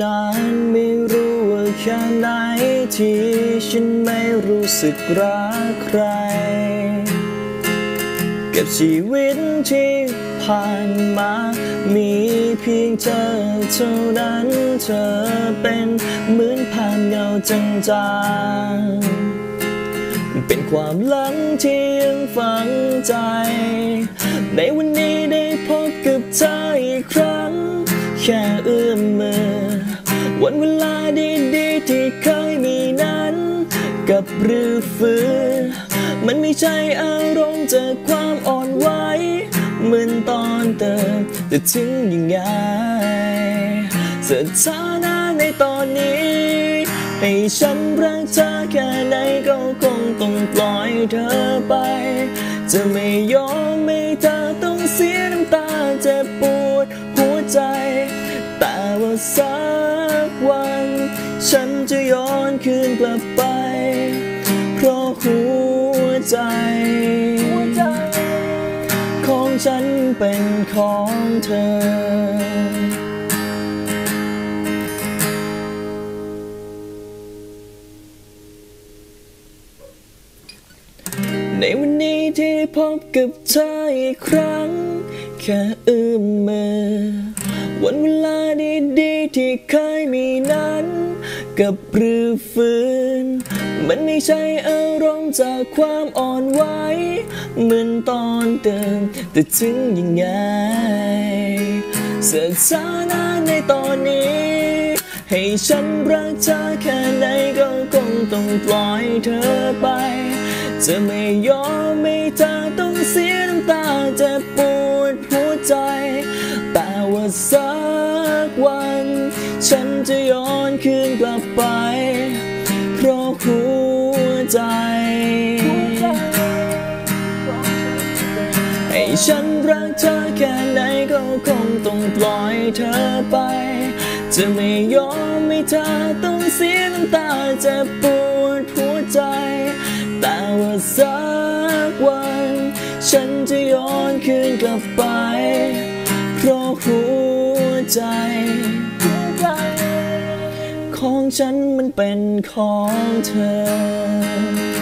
นานไม่รู้ว่าแค่ไหนที่ฉันไม่รู้สึกรักใคร เก็บชีวิตที่ผ่านมา มีเพียงเธอเท่านั้นเธอเป็นเหมือนผ่านเงาจางๆเป็นความหลังที่ยังฝังใจ ในวันนี้ได้พบกับเธออีกครั้ง แค่เอื้อมมือ วันเวลาดีๆที่เคยมีนั้น กับรื้อฟื้นมันไม่ใช่อารมณ์จากความอ่อนไหวเหมือนตอนเติมจะถึงยังไงสถานะในตอนนี้ ให้ฉันรักเธอแค่ไหนก็คงต้องปล่อยเธอไป จะไม่ยอมไม่เธอต้องเสียน้ำตาเจ็บ จะย้อนคืนกลับไป เพราะหัวใจ ของฉันเป็นของเธอในวันนี้ที่พบกับเธออีกครั้ง แค่เอื้อมมือ วันเวลาดีๆที่เคยมีนั้นกับรื้อฟื้น มันไม่ใช่อารมณ์จากความอ่อนไหวเหมือนตอนเดิมแต่ถึงยังไงสถานะในตอนนี้ ให้ฉันรักเธอแค่ไหนก็คงต้องปล่อยเธอไป จะไม่ยอมไม่เธอต้อง ฉันจะย้อนคืนกลับไป เพราะหัวใจ ให้ฉันรักเธอแค่ไหนก็คงต้องปล่อยเธอไป จะไม่ยอมให้เธอต้องเสียน้ำตาเจ็บปวดหัวใจ แต่ว่าสักวัน ฉันจะย้อนคืนกลับไป เพราะหัวใจ ฉันมันเป็นของเธอ